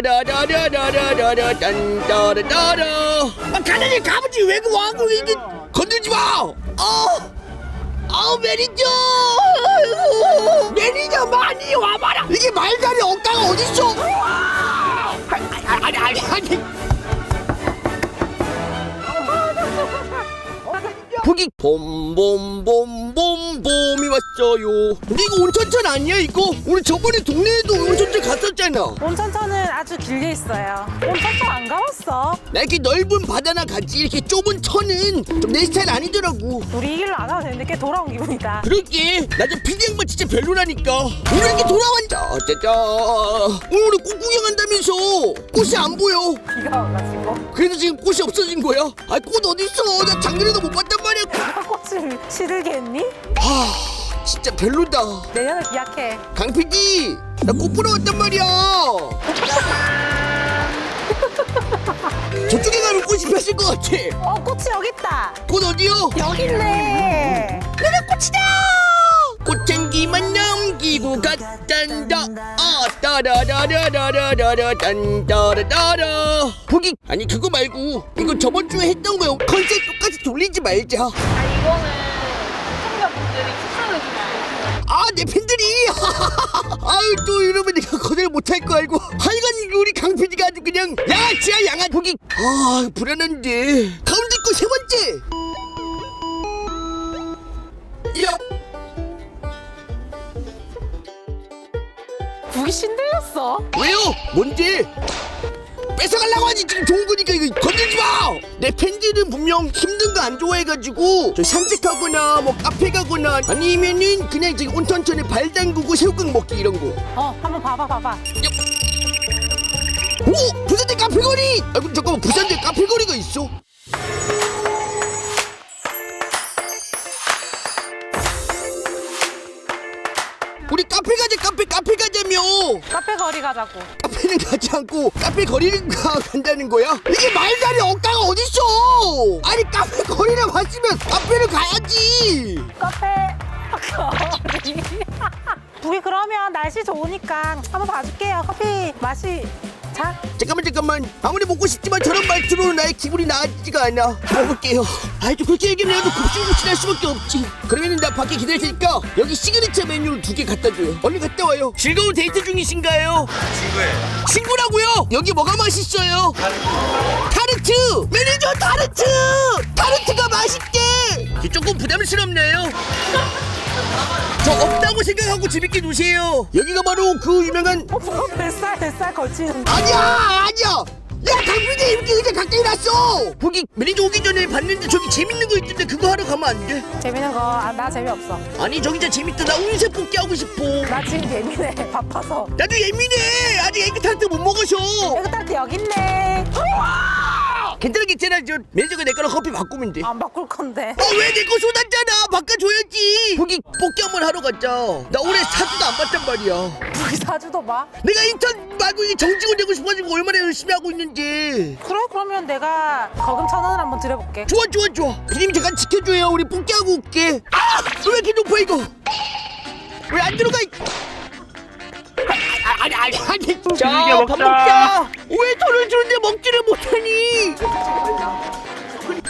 따라라라라라라라 딴따라따라 아 가자니 가보지 왜그 와고 이게 건들지 마 어. 아우 매니저 매니저 많이 와봐라 이게 말다리 억가가 어딨어 아니 아니 아니 아니 거기. 봄봄봄봄봄이 왔어요. 근데 이거 온천천 아니야 이거? 우리 저번에 동네에도 온천천 갔었잖아. 온천천은 아주 길게 있어요. 온천천 안 가봤어? 나 이렇게 넓은 바다나 가지 이렇게 좁은 천은 좀 내 스타일 아니더라고. 우리 이 길로 안 가도 되는데 꽤 돌아온 기분이다. 그러게. 나좀 피디 양반 진짜 별로라니까. 오늘 이렇게 돌아왔자 짜자. 오늘 우리 꽃 구경한다면서. 꽃이 안 보여. 비가 와가지고. 그래서 지금 꽃이 없어진 거야? 아 꽃 어딨어? 나 작년에도 못 봤단 말이야 꽃을 시들게 했니? 하 진짜 별로다 내년을 기약해. 강 PD 나 꽃 보러 왔단 말이야 저쪽에 가면 꽃이 폈을 것 같아 어 꽃이 여기 있다. 꽃 어디요? 여기 있네. 내가 꽃이다 꽃향기만 남기고 갔단다 아 따라라라라라라 딴따라따라 거기 아니 그거 말고 이거 저번 주에 했던 거요 컨셉 똑같이 돌리지 말자 아 이거는 시청자분들이 추천해주나요? 아 내 팬들이 아유 또 이러면 내가 거절 못할 거 알고 하여간 우리 강 PD가 아주 그냥 양아치야 양아 거기 아 불안한데 가운데 거세 번째 야 북이 신들렸어. 왜요? 뭔데? 뺏어가려고 하지 지금 좋은 거니까 이거 건들지 마! 내 팬들은 분명 힘든 거 안 좋아해가지고 저 산책하거나 뭐 카페 가거나 아니면은 그냥 저기 온천천에 발 담그고 새우깡 먹기 이런 거 어 한번 봐봐 봐봐. 오! 부산대 카페거리! 아이고 잠깐만 부산대 카페거리가 있어 우리 카페 가자 카페 카페 가자며 카페 거리 가자고. 카페는 가지 않고 카페 거리를 가, 간다는 거야? 이게 말다리 억가가 어딨어 아니 카페 거리를 왔으면 카페를 가야지 카페 거리. 북이 그러면 날씨 좋으니까 한번 봐줄게요. 커피 맛이 자. 잠깐만 잠깐만 아무리 먹고 싶지만 저런 말투로 나의 기분이 나아지지가 않아 먹을게요 아이 또 그렇게 얘기는 해도 굽신굽신할 수밖에 없지 그러면은 나 밖에 기다릴 테니까 여기 시그니처 메뉴를 두 개 갖다 줘요 얼른 갔다 와요 즐거운 데이트 중이신가요? 친구예요. 친구라고요? 여기 뭐가 맛있어요? 타르트! 매니저 타르트! 타르트가 맛있대! 조금 부담스럽네요. 저 없다고 생각하고 재밌게 노세요. 여기가 바로 그 유명한 어, 뱃살 뱃살 걸치는. 아니야 아니야. 야 강빈이 이렇게 의자 가까이 놨어. 거기 매니저 오기 전에 봤는데 저기 재밌는 거 있던데 그거 하러 가면 안 돼? 재밌는 거 아, 나 재미없어. 아니 저기 진짜 재밌다. 나 운세 뽑기 하고 싶어. 나 지금 예민해 바빠서. 나도 예민해. 아직 애기 타르트 못 먹어서. 이거 딸때 여기 있네. 괜찮아. 저 매니저가 내 거랑 커피 바꾸면 돼. 안 바꿀 건데. 아왜 내 거 쏟았잖아 바꿔줘야지 거기 뽑기 한번 하러 가자 나 올해 사주도 안 봤단 말이야 북이 사주도 봐. 내가 인턴 말고 이게 정직원 되고 싶어가지고 얼마나 열심히 하고 있는지 그래 그러면 내가 거금 천 원을 한번 드려볼게. 좋아 좋아 좋아 비님 잠깐 지켜줘요 우리 뽑기 하고 올게 아왜 이렇게 높아 이거 왜 안 들어가 이- 아, 아니 아니 아니 자 밥 먹자 왜 돈을 주는데 먹지를 못하니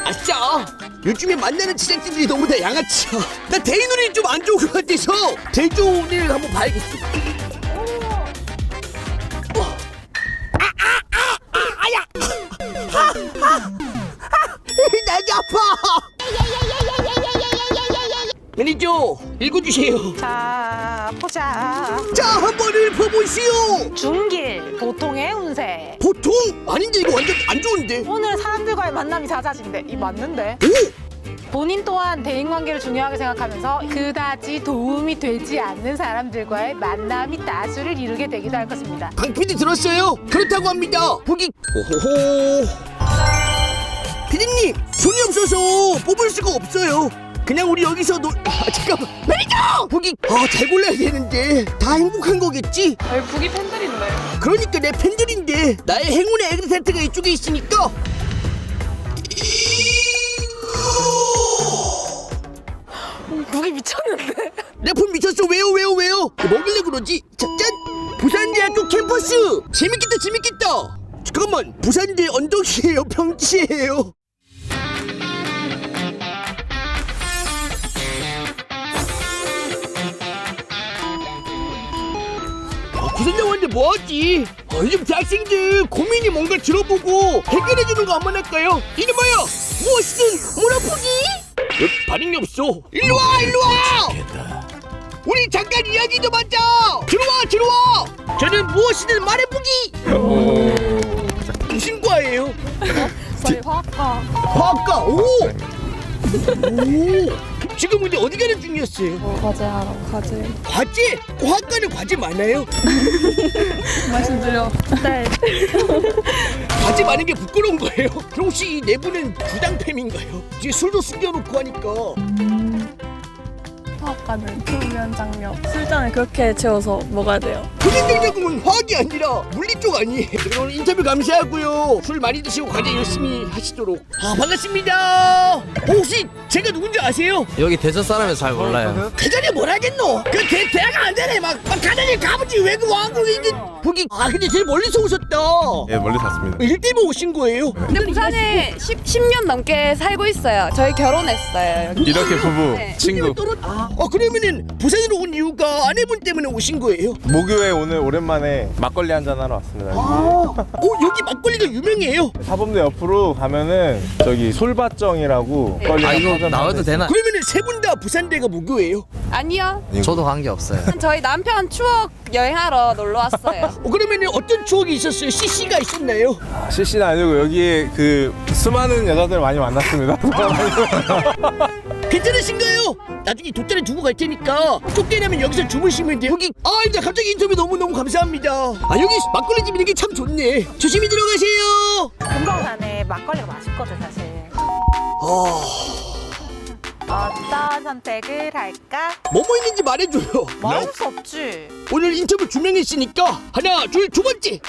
아싸 요즘에 만나는 제작진들이 너무 다 양아치야 나 대인 운이 좀 안 좋은 것 같아서 대조 운을 한번 봐야겠어 어. 아, 아, 아, 아, 아야 아파 매니저 읽어주세요 자 보자. 자 한번 읽어보시오 중길 보통의 운세. 보통 아닌데 이거 완전 안 좋은데 오늘 사람들과의 만남이 잦아진대. 이 맞는데? 오 본인 또한 대인관계를 중요하게 생각하면서 그다지 도움이 되지 않는 사람들과의 만남이 다수를 이루게 되기도 할 것입니다. 강PD 들었어요? 그렇다고 합니다 보기 오호호 피디님 손이 없어서 뽑을 수가 없어요 그냥 우리 여기서 놀... 아 잠깐만 보기 아잘 골라야 되는데. 다 행복한 거겠지? 저희 북이 팬들인데 그러니까 내 팬들인데. 나의 행운의 에그센트가 이쪽에 있으니까. 북이 미쳤는데? 내 폰 미쳤어. 왜요 왜요 왜요? 먹일래 그러지? 자, 짠! 부산대학교 캠퍼스! 재밌겠다 재밌겠다! 잠깐만 부산대 언덕이에요 평지예요 뭐하지? 아, 요즘 대학생들 고민이 뭔가 들어보고 해결해주는 거 한번 할까요? 이름하여 무엇이든 물어보기! 왜 반응이 없어? 일로 와 일로 와! 우리 잠깐 이야기 좀 하자! 들어와 들어와! 저는 무엇이든 말해보기! 무슨 과예요? 저희 화학과. 화학과? 오! 오! 지금 근데 어디 가는 중이었어요? 과제하러 과제 과제? 화학과는 과제 많아요? 말씀드려 네 과제 많은 게 부끄러운 거예요? 그럼 혹시 이 내부는 부당팸인가요? 이제 술도 숨겨놓고 하니까 화학과는 표면 장력 술잔을 그렇게 채워서 먹어야 돼요 부생장작품은 화학이 아니라 물리 쪽 아니에요 오늘 인터뷰 감사하고요 술 많이 드시고 과제 열심히 하시도록 아 반갑습니다 혹시 제가 누군지 아세요? 여기 대전 사람이 잘 몰라요. 대전에 뭘 하겠노? 그 대, 대학 안 되네 막, 막 가다니 가보지 왜그 왕국에 있는 거기 아 근데 제일 멀리서 오셨다 예, 멀리 샀습니다. 일 때문에 오신 거예요? 근데 부산에 10, 10 년 넘게 살고 있어요. 저희 결혼했어요. 여기. 이렇게 부부, 네. 친구. 어 그러면은 부산으로 온 이유가 아내분 때문에 오신 거예요? 목요에 오늘 오랜만에 막걸리 한잔 하러 왔습니다. 어 여기 막걸리가 유명해요 사범대 옆으로 가면은 저기 솔밭정이라고 막걸리 아 이거 한잔 나와도 하는데 되나? 그러면은 세 분 다 부산대가 무교예요? 아니요. 저도 관계 없어요. 저희 남편 추억 여행하러 놀러 왔어요. 어 그러면은 어떤 추억이 있었어요? CC가 있었나요? CC는 아니고 여기에 그 수많은 여자들 많이 만났습니다. 괜찮으신가요? 나중에 돗자리 두고 갈 테니까 쫓겨나면 여기서 주무시면 돼요. 여기 아 일단 갑자기 인터뷰 너무너무 감사합니다. 아 여기 막걸리 집 있는 게 참 좋네. 조심히 들어가세요. 금강산에 막걸리가 맛있거든 사실. 어떤 선택을 할까? 뭐뭐 있는지 말해줘요. 말할 수 없지. 오늘 인터뷰 두 명 했으니까 하나 둘 두 번째.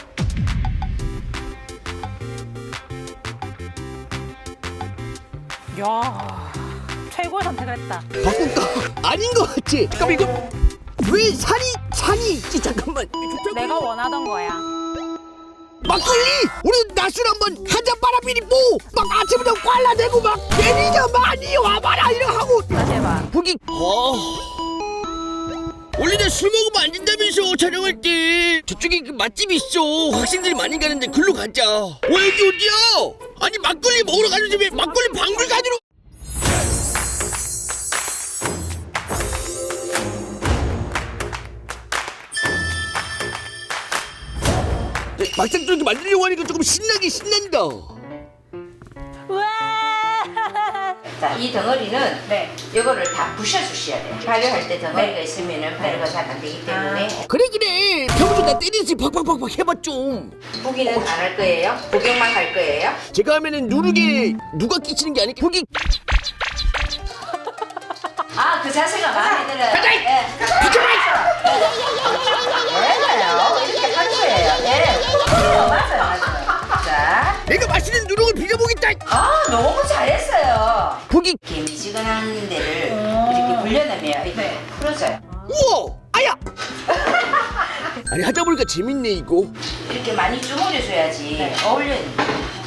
야 최고의 선택을 했다. 바꿀까? 아닌 것 같지? 그럼 이거 왜 산이 산이 있지 잠깐만 내가 원하던 거야. 막걸리 우리 낮술 한번 한 잔 빨아비리 뭐막 아침부터 꽐라대고 막 매니저 많이 와봐라 이러 하고 다시 해봐. 거기 어 원래 나술 먹으면 안 된다면서 촬영할 때 저쪽에 그 맛집 있어 학생들이 많이 가는데 글로 가자 와 여기 어디야 아니 막걸리 먹으러 가는 집에 막걸리 박물관으로 막상 또 이렇게 만들려고 하니까 조금 신나긴 신난다 자, 이 덩어리는 네. 이거를 다 부셔주셔야 돼요. 발효할 때 덩어리가 있으면은 발효가 잘 안 되기 때문에 그래 그래 평소 나 때리지 팍팍팍팍 해봐 좀 부기는 안 할 거예요. 복용만 할 거예요. 제가 하면은 누르게 누가 끼치는 게 아니고 거기 아, 그 자세가 마음에 들어요. 예. 왜요? 이렇게 할 거예요. 예. 어, 맞아요, 맞아요. 자, 내가 맛있는 누룩을 빌려보겠다 아, 너무 잘했어요. 거기 이렇게 미지근한 데를 이렇게 불려내면 이렇게 풀어져요. 우와 아야 아니 하다 보니까 재밌네 이거 이렇게 많이 주물러줘야지 어울려요.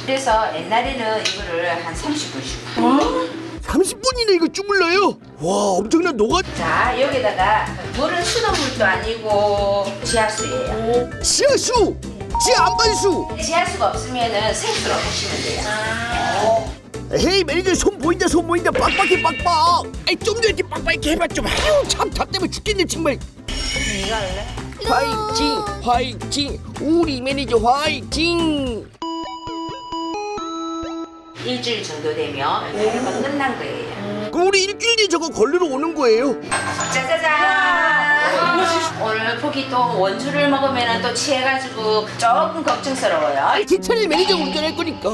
그래서 옛날에는 이거를 한 30분씩. 30분이나 이거 주물러요? 와 엄청난 녹아 자 여기다가 물은 수돗물도 아니고 지하수예요. 지하수! 지하 안반수! 지하수가 없으면은 생수로 하시면 돼요. 헤이 매니저 손 보인다 손 보인다. 빡빡해 빡빡. 아이 좀더 이렇게 빡빡하게 해봐 좀. 아유 참 답답해 죽겠네 정말. 네가 할래? 화이팅 화이팅. 우리 매니저 화이팅 일주일 정도 되면 발효가 끝난 거예요. 그럼 우리 일주일 뒤에 저거 걸리러 오는 거예요? 짜자잔! 오늘 포기 또 원주를 먹으면 또 취해가지고 조금 걱정스러워요. 괜찮아요 매니저 운전할 거니까.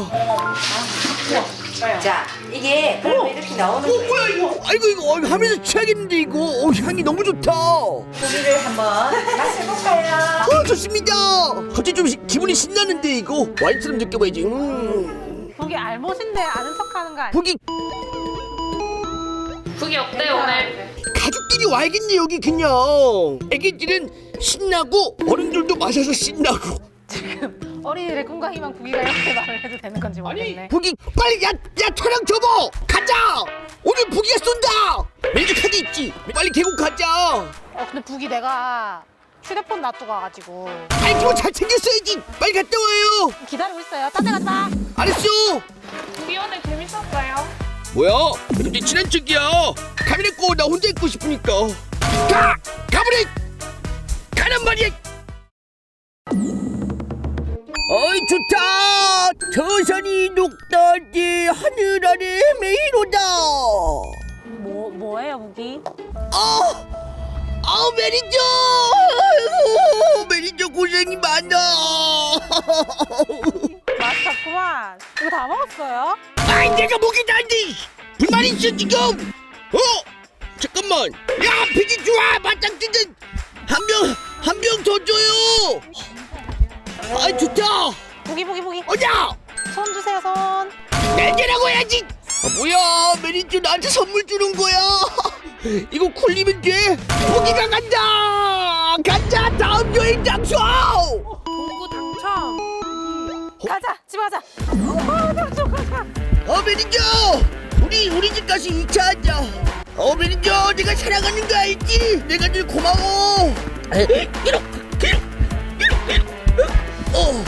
자 이게 그러면 이렇게 나오는 어 거예요. 뭐야 이거? 아이고 이거 어, 하면서 취하겠는데 이거? 어, 향이 너무 좋다. 고기를 한번 맛해볼까요? 어 좋습니다. 갑자기 좀 시- 기분이 신나는데 이거? 와인처럼 느껴봐야지. 음 거기 알못인데 아는 척하는 거 아니야? 거기. 그게 어때 오늘? 가족끼리 와야겠네 여기 그냥. 애기들은 신나고 어른들도 마셔서 신나고. 어린이들의 꿈과 희망 부기가 이렇게 말을 해도 되는 건지 모르겠네. 부기 빨리 야야 촬영 접어! 가자! 오늘 부기가 쏜다! 렌즈 카드 있지? 빨리 계곡 가자! 어 근데 부기 내가 휴대폰 놔두고 가가지고. 아이고 잘 챙겼어야지. 빨리 갔다 와요. 기다리고 있어요. 딴데 갔다. 알았어. 오늘 재밌었어요. 뭐야? 근데 친한 척이야. 카메라 꺼나 혼자 있고 싶으니까. 가! 가버려! 가란 말이야! 어이 좋다! 저산이 녹다지 하늘 아래 메이로다. 뭐 뭐예요 부기? 아, 아 매니저! 아이고, 매니저 고생이 많아. 맛있었구만. 이거 다 먹었어요? 아이 내가 목이 난데 불만 있어 지금. 어? 잠깐만. 야 피디 좋아. 맞짱 뜨는 한병 한 병 더 줘요. 아 좋다. 부기 부기 부기. 어자 손 주세요 손. 내게라고 해야지 아, 뭐야 매니저 나한테 선물 주는 거야? 이거 쿨리면 돼 고기가 간다! 간다 다음 여행 장소! 동구 당첨. 가자 집에 가자. 어, 당첨 가자. 어 매니저! 우리 우리 집 가서 2차 하자. 어 매니저 내가 사랑하는 거 알지? 내가 늘 고마워. 이렇게 이렇게 이렇게 어